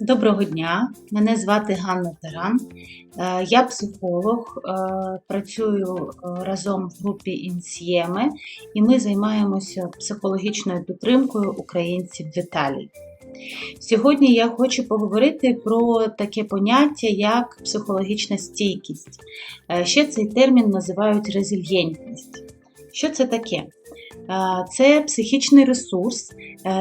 Доброго дня, мене звати Ганна Таран. Е, Я психолог, е, працюю е, разом в групі Інсієми, і ми займаємося психологічною підтримкою українців в Італії. Сьогодні я хочу поговорити про таке поняття, як психологічна стійкість. Ще цей термін називають резильєнтність. Що це таке? Це психічний ресурс,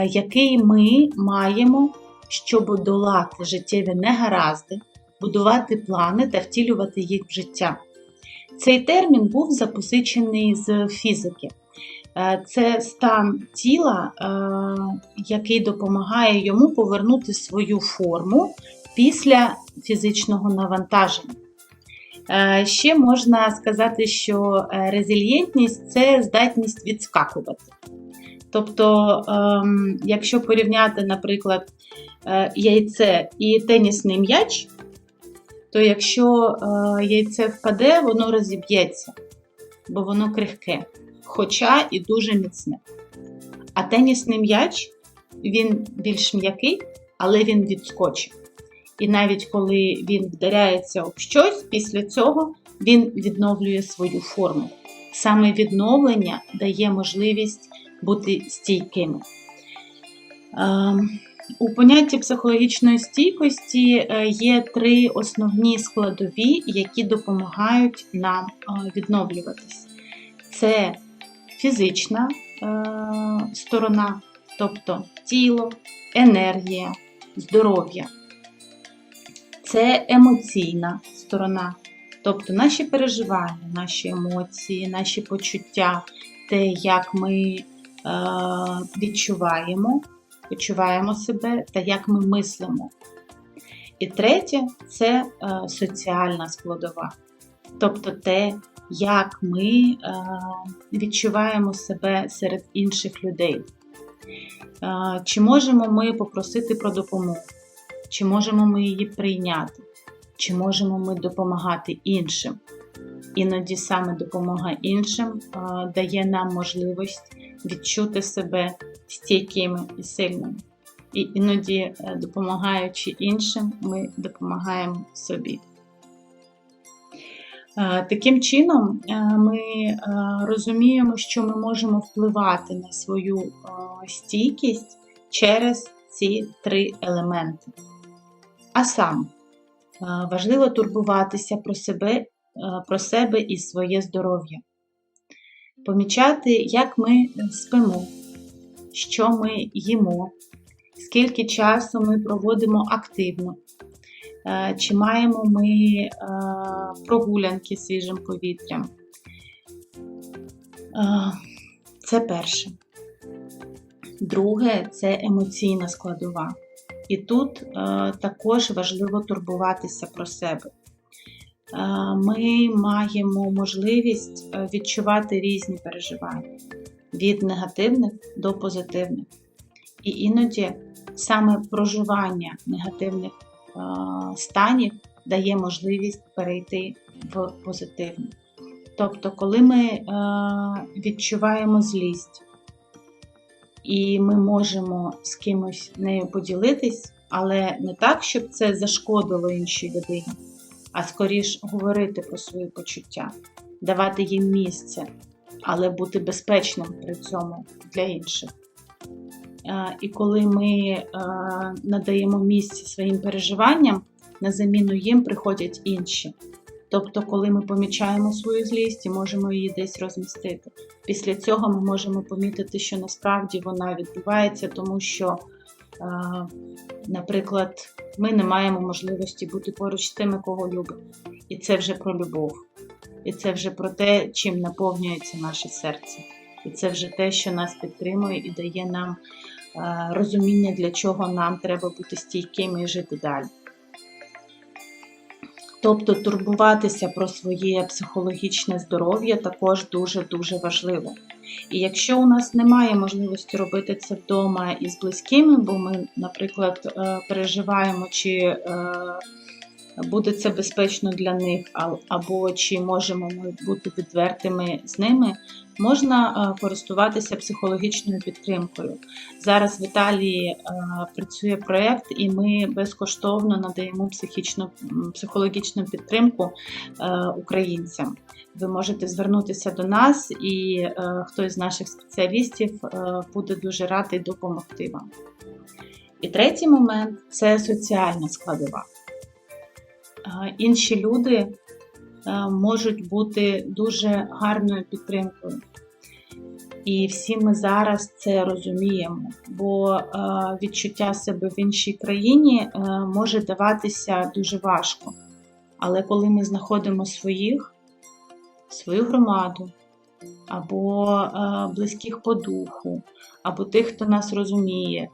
який ми маємо щоб долати життєві негаразди, будувати плани та втілювати їх в життя. Цей термін був запозичений з фізики. Е, Це стан тіла, е, який допомагає йому повернути свою форму після фізичного навантаження. Е, Ще можна сказати, що резильєнтність це здатність відскакувати. Тобто, ем, якщо порівняти, наприклад, е, яйце і тенісний м'яч, то якщо е, яйце впаде, воно розіб'ється, бо воно крихке, хоча і дуже міцне. А тенісний м'яч він більш м'який, але він відскочив. І навіть коли він вдаряється об щось, після цього він відновлює свою форму. Саме відновлення дає можливість бути стійкими. Ем, У понятті психологічної стійкості е, є три основні складові, які допомагають нам е, відновлюватись. Це фізична е, сторона, тобто тіло, енергія, здоров'я. Це емоційна сторона, тобто наші переживання, наші емоції, наші почуття, те, як ми е, відчуваємо, почуваємо себе та як ми мислимо. І третє це е, соціальна складова, тобто те, як ми е, відчуваємо себе серед інших людей. Чи можемо ми попросити про допомогу? Чи можемо ми її прийняти? Чи можемо ми допомагати іншим? Іноді саме допомога іншим дає нам можливість відчути себе стійкими і сильними. І іноді, е, допомагаючи іншим, ми допомагаємо собі. Е, Таким чином, е, ми розуміємо, що ми можемо впливати на свою стійкість через ці три елементи. А саме, важливо турбуватися про себе, про себе і своє здоров'я, помічати, як ми спимо, що ми їмо, скільки часу ми проводимо активно, е, чи маємо ми е, прогулянки свіжим повітрям. Е, Це перше. Друге це емоційна складова. І тут також важливо турбуватися про себе. Ми маємо можливість е, відчувати різні переживання від негативних до позитивних. І іноді саме проживання негативних станів дає можливість перейти в позитивні. Тобто, коли ми відчуваємо злість, і ми можемо з кимось нею поділитись, але не так, щоб це зашкодило іншій людині, а скоріш говорити про свої почуття, давати їм місце, але бути безпечним при цьому для інших. І коли ми надаємо місце своїм переживанням, на заміну їм приходять інші. Тобто, коли ми помічаємо свою злість і можемо її десь розмістити. Після цього ми можемо помітити, що насправді вона відбувається, тому що, наприклад, ми не маємо можливості бути поруч з тими, кого любимо. І це вже про любов. І це вже про те, чим наповнюється наше серце. І це вже те, що нас підтримує і дає нам розуміння, для чого нам треба бути стійкими і жити далі. Тобто турбуватися про своє психологічне здоров'я також дуже-дуже важливо. І якщо у нас немає можливості робити це вдома із близькими, бо ми, наприклад, е, переживаємо чи е, буде це безпечно для них, або чи можемо ми бути відвертими з ними, можна е, користуватися психологічною підтримкою. Зараз в Італії е, працює проєкт, і ми безкоштовно надаємо психічну, психологічну підтримку е, українцям. Ви можете звернутися до нас, і хтось з наших спеціалістів буде дуже радий допомогти вам. І третій момент це соціальна складова. Інші люди е, можуть бути дуже гарною підтримкою. І всі ми зараз це розуміємо, бо е, відчуття себе в іншій країні е, може даватися дуже важко. Але коли ми знаходимо своїх, свою громаду, або близьких по духу, або тих, хто нас розуміє,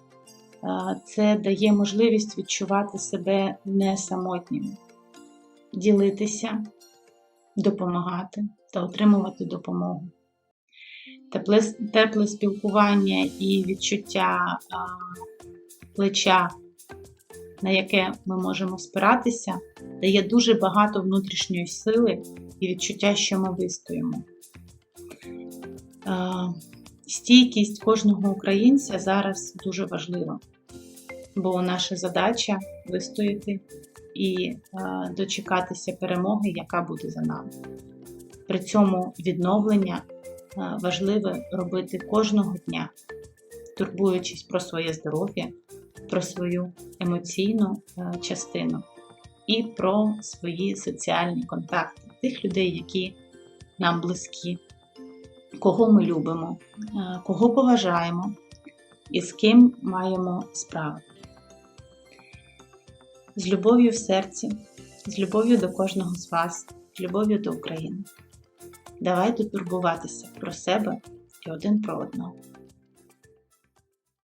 це дає можливість відчувати себе не самотніми, ділитися, допомагати та отримувати допомогу. Тепле, тепле спілкування і відчуття а, плеча, на яке ми можемо спиратися, дає дуже багато внутрішньої сили і відчуття, що ми вистоїмо. А, стійкість кожного українця зараз дуже важлива, бо наша задача вистояти і а, дочекатися перемоги, яка буде за нами. При цьому відновлення е, важливо робити кожного дня, турбуючись про своє здоров'я, про свою емоційну е, частину і про свої соціальні контакти, тих людей, які нам близькі, кого ми любимо, е, кого поважаємо і з ким маємо справу. З любов'ю в серці, з любов'ю до кожного з вас, з любов'ю до України. Давайте турбуватися про себе і один про одного.